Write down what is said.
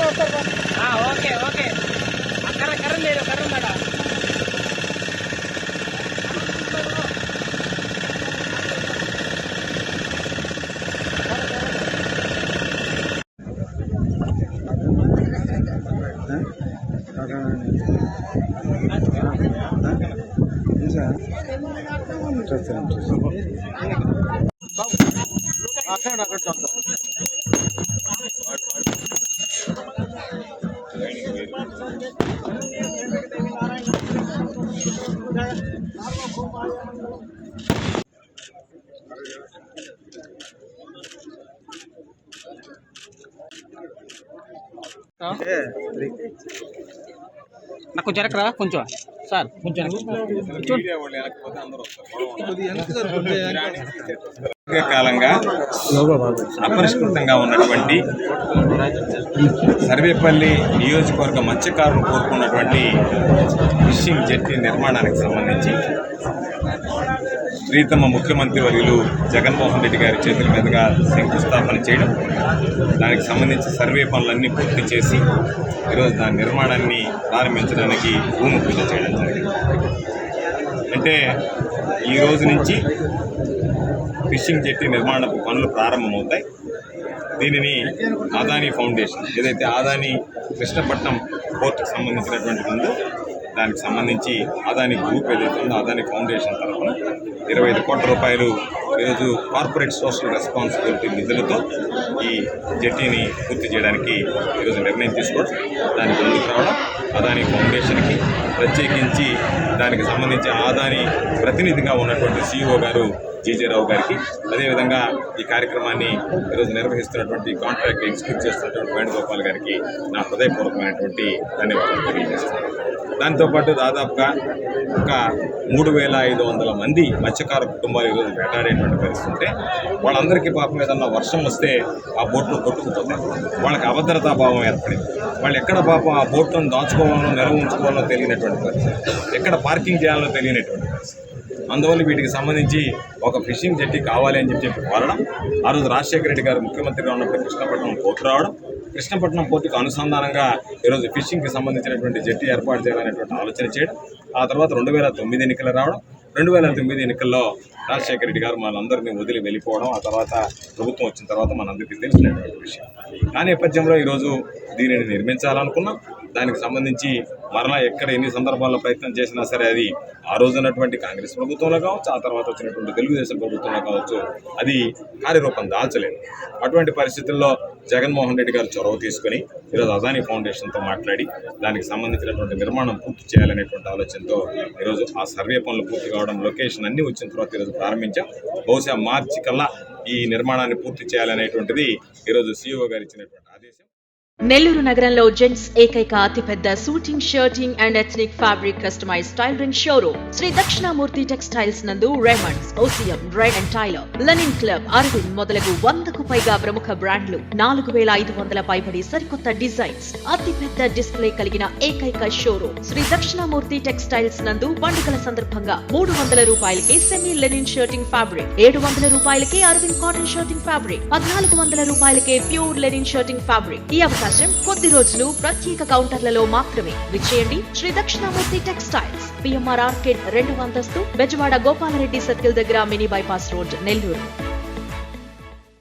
Okay okay కర్ర కర్ర లేదు కర్ర ఉందా అక్కడ అక్కడ నాకు కొంచెం వెనక్కి రా కొంచెం సార్ కొంచెం వెనక్కి. చూడు దీర్ఘకాలంగా అపరిష్కృతంగా ఉన్నటువంటి సర్వేపల్లి నియోజకవర్గ మత్స్యకారులు కోరుకున్నటువంటి ఫిషింగ్ జెట్టి నిర్మాణానికి సంబంధించి ప్రీతమ ముఖ్యమంత్రి వర్యులు జగన్మోహన్ రెడ్డి గారి చేతుల మీదుగా శంకుస్థాపన చేయడం దానికి సంబంధించి సర్వే పనులన్నీ పూర్తి చేసి ఈరోజు దాని నిర్మాణాన్ని ప్రారంభించడానికి భూమి పూజ చేయడం జరిగింది. అంటే ఈ రోజు నుంచి ఫిషింగ్ జెట్టి నిర్మాణ పనులు ప్రారంభమవుతాయి. దీనిని ఆదాని ఫౌండేషన్ ఏదైతే ఆదాని కృష్ణపట్నం పోర్టుకు సంబంధించినటువంటి ఉందో దానికి సంబంధించి ఆదాని గ్రూప్ ఏదైతే ఉందో ఆదాని ఫౌండేషన్ తరఫున ఇరవై ఐదు కోట్ల రూపాయలు ఈరోజు కార్పొరేట్ సోషల్ రెస్పాన్సిబిలిటీ నిధులతో ఈ జెట్టీని పూర్తి చేయడానికి ఈరోజు నిర్ణయం తీసుకోవడం దానికి ముందుకు రావడం అదాని ఫౌండేషన్కి ప్రత్యేకించి దానికి సంబంధించి ఆదాని ప్రతినిధిగా ఉన్నటువంటి సిఇఓ గారు జీజేరావు గారికి. అదేవిధంగా ఈ కార్యక్రమాన్ని ఈరోజు నిర్వహిస్తున్నటువంటి కాంట్రాక్ట్ ఎగ్జిక్యూట్ చేస్తున్నటువంటి వేణుగోపాల్ గారికి నా హృదయపూర్వకమైనటువంటి ధన్యవాదాలు తెలియజేస్తున్నాను. దాంతోపాటు దాదాపుగా ఒక మూడు వేల ఐదు వందల మంది మత్స్యకార కుటుంబాలు ఈరోజు వేటాడేటువంటి పరిస్థితి ఉంటే వాళ్ళందరికీ పాపం ఏదన్నా వర్షం వస్తే ఆ బోట్లు కొట్టుకుపోతాయి. వాళ్ళకి అభద్రతా భావం ఏర్పడింది. వాళ్ళు ఎక్కడ పాపం ఆ బోట్లను దాచుకోవాలో నిల్వ ఉంచుకోవాలో తెలియనటువంటి పరిస్థితి. ఎక్కడ పార్కింగ్ చేయాలో తెలియనటువంటి పరిస్థితి. అందువల్ల వీటికి సంబంధించి ఒక ఫిషింగ్ జెట్టి కావాలి అని చెప్పి కోరడం. ఆ రోజు రాజశేఖర రెడ్డి గారు ముఖ్యమంత్రిగా ఉన్నప్పుడు కృష్ణపట్నం పోర్టు రావడం. కృష్ణపట్నం పోర్టుకు అనుసంధానంగా ఈరోజు ఫిషింగ్కి సంబంధించినటువంటి జెట్టి ఏర్పాటు చేయాలనేటువంటి ఆలోచన చేయడం. ఆ తర్వాత రెండు వేల తొమ్మిది ఎన్నికలు రావడం. రెండు వేల తొమ్మిది ఎన్నికల్లో రాజశేఖర రెడ్డి గారు మనందరినీ వదిలి వెళ్ళిపోవడం. ఆ తర్వాత ప్రభుత్వం వచ్చిన తర్వాత మనందరికీ తెలిసినటువంటి విషయం. ఆ నేపథ్యంలో ఈరోజు దీనిని నిర్మించాలనుకున్నాం. దానికి సంబంధించి మరలా ఎక్కడ ఎన్ని సందర్భాల్లో ప్రయత్నం చేసినా సరే అది ఆ రోజు ఉన్నటువంటి కాంగ్రెస్ ప్రభుత్వంలో కావచ్చు ఆ తర్వాత వచ్చినటువంటి తెలుగుదేశం ప్రభుత్వంలో కావచ్చు అది కార్యరూపం దాల్చలేదు. అటువంటి పరిస్థితుల్లో జగన్మోహన్ రెడ్డి గారు చొరవ తీసుకొని ఈరోజు అదానీ ఫౌండేషన్తో మాట్లాడి దానికి సంబంధించినటువంటి నిర్మాణం పూర్తి చేయాలనేటువంటి ఆలోచనతో ఈరోజు ఆ సర్వే పనులు పూర్తి కావడం లొకేషన్ అన్ని వచ్చిన తర్వాత ఈరోజు ప్రారంభించాం. బహుశా మార్చి కల్లా ఈ నిర్మాణాన్ని పూర్తి చేయాలనేటువంటిది ఈరోజు సీఓ గారు ఇచ్చినటువంటి ఆదేశం. నెల్లూరు నగరంలో జెంట్స్ ఏకైక అతిపెద్ద suiting shirting and ethnic fabric customise tailoring showroom. Shri Dakshinamurthy textiles నందు Raymonds OCM red and tailor linen club Arvind మొదలగు వందకు పైగా ప్రముఖ బ్రాండ్లు నాలుగు వేల ఐదు వందల పైబడి సరికొత్త డిజైన్స్ అతిపెద్ద డిస్ప్లే కలిగిన ఏకైక షోరూమ్. శ్రీ దక్షిణామూర్తి టెక్స్టైల్స్ నందు పండుగల సందర్భంగా మూడు వందల రూపాయలకే సెమీ లెనిన్ షర్టింగ్ ఫ్యాబ్రిక్ ఏడు వందల రూపాయలకే అరవింద్ కాటన్ షర్టింగ్ ఫ్యాబ్రిక్ పద్నాలుగు వందల రూపాయలకే ప్యూర్ లెనిన్ షర్టింగ్ ఫ్యాబ్రిక్ ఈ అవకాశం కొద్ది రోజులు ప్రత్యేక కౌంటర్లలో మాత్రమే. విచ్చేయండి Shri Dakshinamurthy textiles. PMR arcade రెండు అంతస్తు బెజవాడ గోపాలరెడ్డి సర్కిల్ దగ్గర మినీ బైపాస్ రోడ్ నెల్లూరు.